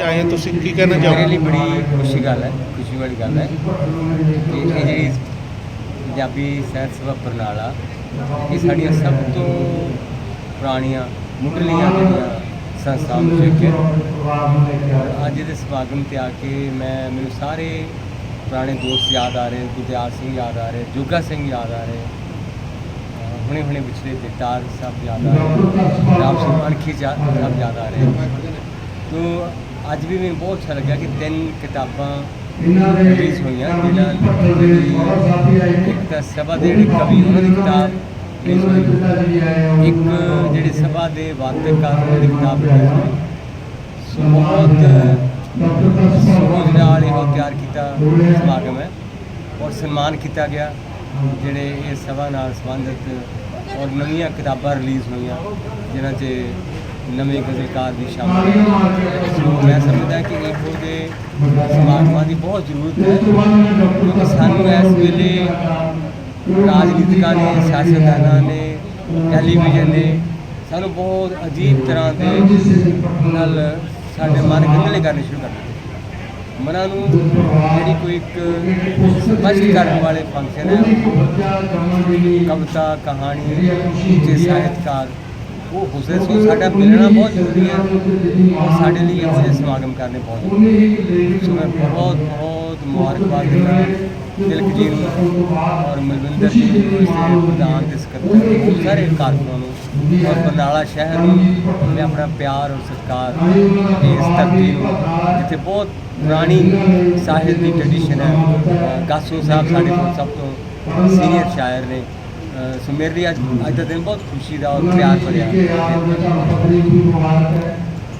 ਆਏ ਤੁਸੀਂ ਕੀ ਕਹਿਣਾ ਮੇਰੇ ਚਾਹੋਗੇ ਲਈ ਬੜੀ ਖੁਸ਼ੀ ਗੱਲ ਹੈ, ਖੁਸ਼ੀ ਵਾਲੀ ਗੱਲ ਹੈ ਕਿ ਇਹ ਜਿਹੜੀ ਪੰਜਾਬੀ ਸਾਹਿਤ ਸਭਾ ਬਰਨਾਲਾ ਇਹ ਸਾਡੀਆਂ ਸਭ ਤੋਂ ਪੁਰਾਣੀਆਂ, ਮੁੱਢਲੀਆਂ ਜਿਹੜੀਆਂ ਸੰਸਥਾਵਾਂ ਵਿੱਚੋਂ ਇੱਕ ਹੈ। ਅੱਜ ਦੇ ਸਮਾਗਮ ਤੇ ਆ ਕੇ ਮੈਂ, ਮੈਨੂੰ ਸਾਰੇ ਪੁਰਾਣੇ ਦੋਸਤ ਯਾਦ ਆ ਰਹੇ, ਗੁਰਦਿਆਲ ਸਿੰਘ ਯਾਦ ਆ ਰਹੇ, ਜੋਗਾ ਸਿੰਘ ਯਾਦ ਆ ਰਹੇ ਹੁਣੇ ਹੁਣੇ ਵਿਚਲੇ ਜਗਤਾਰ ਸਾਹਿਬ ਯਾਦ ਆ ਰਹੇ, ਰਾਮ ਸਿੰਘ ਅਣਖੀ ਜਾ- ਸਾਹਿਬ ਯਾਦ ਆ ਰਹੇ। ਤੋ ਅੱਜ ਵੀ ਮੈਨੂੰ ਬਹੁਤ ਅੱਛਾ ਲੱਗਿਆ ਕਿ ਤਿੰਨ ਕਿਤਾਬਾਂ ਰਿਲੀਜ਼ ਹੋਈਆਂ ਜਿਹੜਾ ਜਿਹੜੀ ਇੱਕ ਤਾਂ ਸਭਾ ਦੇ ਜਿਹੜੇ ਕਵੀ ਉਹਨਾਂ ਦੀ ਕਿਤਾਬ ਰਿਲੀਜ਼ ਹੋਈ। ਇੱਕ ਜਿਹੜੇ ਸਭਾ ਦੇ ਵਾਦਕਾਰ ਉਹਨਾਂ ਦੀ ਕਿਤਾਬ ਰਿਲੀਜ਼ ਹੋਈ। ਸੋ ਬਹੁਤ ਸੋਚ ਨਾਲ ਇਹੋ ਤਿਆਰ ਕੀਤਾ ਸਮਾਗਮ ਹੈ। ਔਰ ਸਨਮਾਨ ਕੀਤਾ ਗਿਆ। ਜਿਹੜੇ ਇਸ ਸਭਾ ਨਾਲ ਸੰਬੰਧਿਤ ਔਰ ਨਵੀਆਂ ਕਿਤਾਬਾਂ ਰਿਲੀਜ਼ ਹੋਈਆਂ ਜਿਨ੍ਹਾਂ 'ਚ ਨਵੇਂ ਗਜ਼ਲਕਾਰ ਦੀ ਸ਼ਾਮਲ ਹੈ। ਸੋ ਮੈਂ ਸਮਝਦਾ ਕਿ ਇਹੋ ਦੇ ਸਮਾਗਮਾਂ ਦੀ ਬਹੁਤ ਜ਼ਰੂਰਤ ਹੈ। ਕਿਉਂਕਿ ਸਾਨੂੰ ਇਸ ਵੇਲੇ ਰਾਜਨੀਤਿਕਾਂ ਨੇ ਸਿਆਸਤਦਾਨਾਂ ਨੇ, ਟੈਲੀਵਿਜ਼ਨ ਨੇ ਸਾਨੂੰ ਬਹੁਤ ਅਜੀਬ ਤਰ੍ਹਾਂ ਦੇ ਨਾਲ ਸਾਡੇ ਮਨ ਗੰਦਲੇ ਕਰਨੇ ਸ਼ੁਰੂ ਕਰ ਦਿੱਤੇ। ਮਨਾਂ ਨੂੰ ਜਿਹੜੀ ਕੋਈ ਇੱਕ ਸਪਸ਼ਟ ਕਰਨ ਵਾਲੇ ਫੰਕਸ਼ਨ ਹੈ। ਕਵਿਤਾ, ਕਹਾਣੀ, ਉੱਚੇ ਸਾਹਿਤਕਾਰ ਉਹ ਹੁਸਨ ਸੋ ਸਾਡਾ ਮਿਲਣਾ ਬਹੁਤ ਜ਼ਰੂਰੀ ਹੈ। ਔਰ ਸਾਡੇ ਲਈ ਇਹੋ ਸਮਾਗਮ ਕਰਨੇ ਬਹੁਤ ਜ਼ਰੂਰੀ ਹੈ। ਸੋ ਮੈਂ ਬਹੁਤ ਬਹੁਤ ਮੁਬਾਰਕਬਾਦ ਦਿੰਦਾ ਤਿਲਕ ਜੀ ਨੂੰ ਔਰ ਮਲਵਿੰਦਰ ਜੀ ਨੂੰ, ਇਸ ਪ੍ਰਧਾਨ ਤੇ ਸਕੱਤਰ ਸਾਰੇ ਕਾਰਕੁਨਾਂ ਨੂੰ ਔਰ ਬਰਨਾਲਾ ਸ਼ਹਿਰ ਨੂੰ। ਮੈਂ ਆਪਣਾ ਪਿਆਰ ਔਰ ਸਤਿਕਾਰ ਇਸ ਧਰਤੀ ਨੂੰ, ਜਿੱਥੇ ਬਹੁਤ ਪੁਰਾਣੀ ਸਾਹਿਤ ਦੀ ਟ੍ਰੈਡੀਸ਼ਨ ਹੈ। ਕਾਸੂ ਸਾਹਿਬ ਸਾਡੇ ਕੋਲ ਸਭ ਤੋਂ ਸੀਨੀਅਰ ਸ਼ਾਇਰ ਨੇ। ਸੋ ਮੇਰੇ ਲਈ ਅੱਜ ਅੱਜ ਦਾ ਦਿਨ ਬਹੁਤ ਖੁਸ਼ੀ ਦਾ ਔਰ ਪਿਆਰ ਭਰਿਆ ਹੈ।